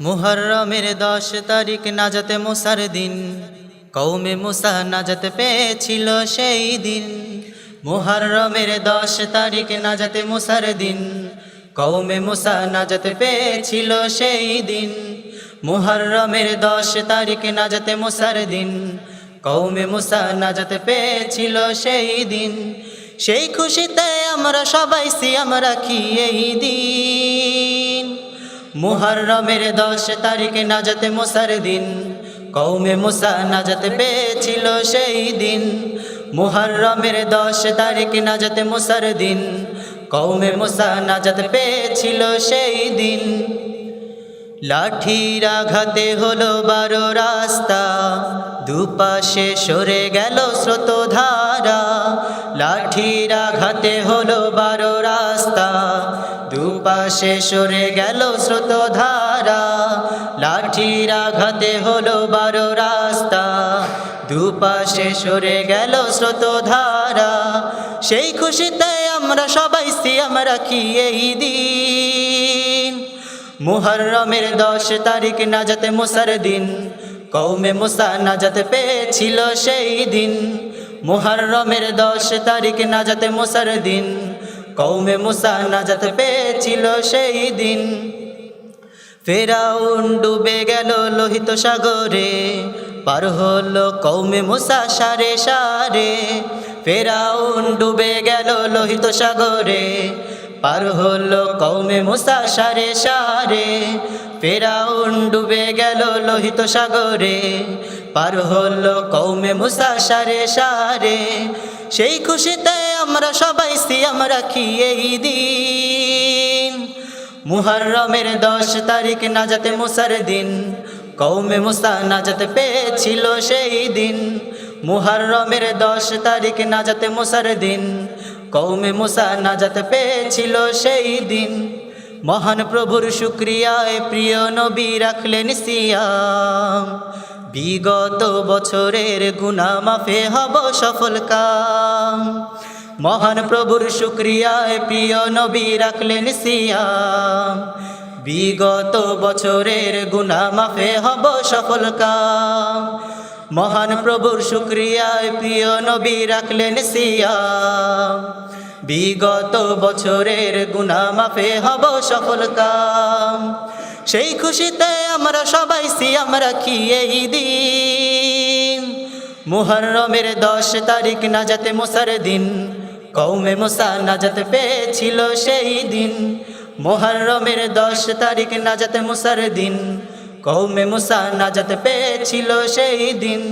মুহররমের দশ তারিখ নাজাতে মুসার দিন। কৌমে মুসা নাজাত পেয়েছিল সেই দিন। মুহররমের দশ তারিখ নাজাতে মুসার দিন। কৌমে মুসা নাজাত পেয়েছিল সেই দিন। মুহররমের দশ তারিখ নাজাতে মুসার দিন। কৌমে মুসা নাজাত পেয়েছিল সেই দিন। সেই খুশিতে আমরা সবাই সিয়াম রাখি এই দিন। মুহররমের দশ তারিখে নাজাতে মুসার দিন। কৌমে মুসা নাজাতে পেয়েছিল সেই দিন। মুহররমের দশ তারিখে নাজাতে মুসার দিন। কৌমে মুসা নাজাত পেয়েছিল সেই দিন। লাঠির আঘাতে হলো বারো রাস্তা। দুপাশে সরে গেল স্রোতধারা। লাঠির আঘাতে হলো বারো রাস্তা। দুপাশে সরে গেল স্রোতধারা। লাঠির আঘাতে হলো বারো রাস্তা। দুপাশে সরে গেল স্রোতধারা। সেই খুশিতে আমরা সবাই সিয়াম রাখি এই দিন? মুহররমের দশ তারিখ নাজাতে মুসার দিন। কৌমে মুসা নাজাত পেয়েছিল সেই দিন। মুহররমের দশ তারিখ নাজাতে মুসার দিন। কৌমে মুসা নাজাত পেয়েছিল সেই দিন। ফেরাউন ডুবে গেল লোহিত সাগরে, পার হলো কৌমে মুসা সারে সারে। ফেরাউন ডুবে গেল লোহিত সাগরে, পার হলো কৌমে মুসা সারে সারে। ফেরাউন ডুবে গেল লোহিত সাগরে, পার হলো কৌমে মুসা সারে সারে। সেই খুশিতে আমরা সবাই সিয়াম রাখি এই দিন? মুহররমের দশ তারিখ নাজাতে মুসার দিন কৌমে মুসা নাজাতে পেয়েছিল সেই দিন। মুহররমের দশ তারিখ নাজাতে মুসার দিন কৌমে মুসা নাজাতে পেয়েছিল সেই দিন। মহান প্রভুর শুক্রিয়ায় প্রিয় নবী রাখলেন সিয়াম। বিগত বছরের গুনা মাফে হব সফল কাম। মহান প্রভুর শুক্রিয়ায় প্রিয় নবী রাখলেন সিয়াম। বিগত বছরের গুনা মাফে হব সফল কাম। মহান প্রভুর শুক্রিয়ায় প্রিয় নবী রাখলেন সিয়াম। বিগত বছরের গুনা মাফে হব সফল কাম। সেই খুশিতে আমরা সবাই সিয়াম রাখি এই দিন মুহররমের দশ তারিখ না যাতে মুসার দিন। কৌমে মুসা নাজাত পেয়েছিল সেই দিন। মুহররমের দশ তারিখ নাজাতে মুসার দিন। কৌমে মুসা নাজাত পেয়েছিল সেই দিন।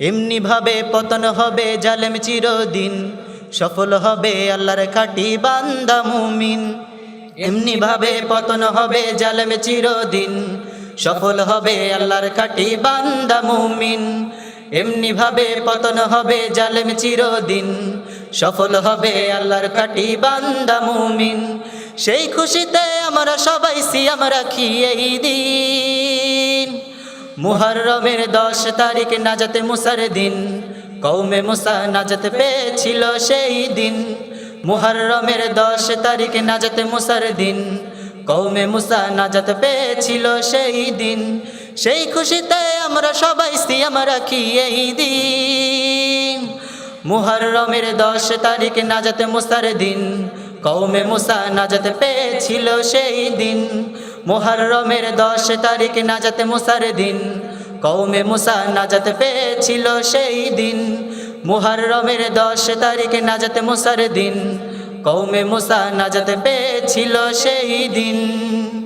এমনি ভাবে পতন হবে জালেম চিরদিন। সফল হবে আল্লাহর খাটি বান্দা মুমিন। এমনি ভাবে পতন হবে জালেম চিরদিন। সফল হবে আল্লাহর খাটি বান্দা মুমিন। এমনি ভাবে পতন হবে জালেম চিরদিন। সফল হবে আল্লাহর কাটি বান্দা মুমিন। সেই খুশিতে আমরা সবাই সিয়াম রাখি এই দিন? মুহররমের দশ তারিখ নাজাতে মুসার দিন কৌমে মুসা নাজাত পেয়েছিল সেই দিন। মুহররমের দশ তারিখ নাজাতে মুসার দিন কৌমে মুসা নাজাত পেয়েছিল সেই দিন। সেই খুশিতে আমরা সবাই সিয়াম রাখি এই দিন? মুহররমের দশ তারিখ নাজাতে মুসার দিন। কৌমে মুসা নাজাত পেয়েছিল সেই দিন। মুহররমের দশ তারিখ নাজাতে মুসার দিন। কৌমে মুসা নাজাত পেয়েছিল সেই দিন। মুহররমের দশ তারিখ নাজাতে মুসার দিন। কৌমে মুসা নাজাত পেয়েছিল সেই দিন।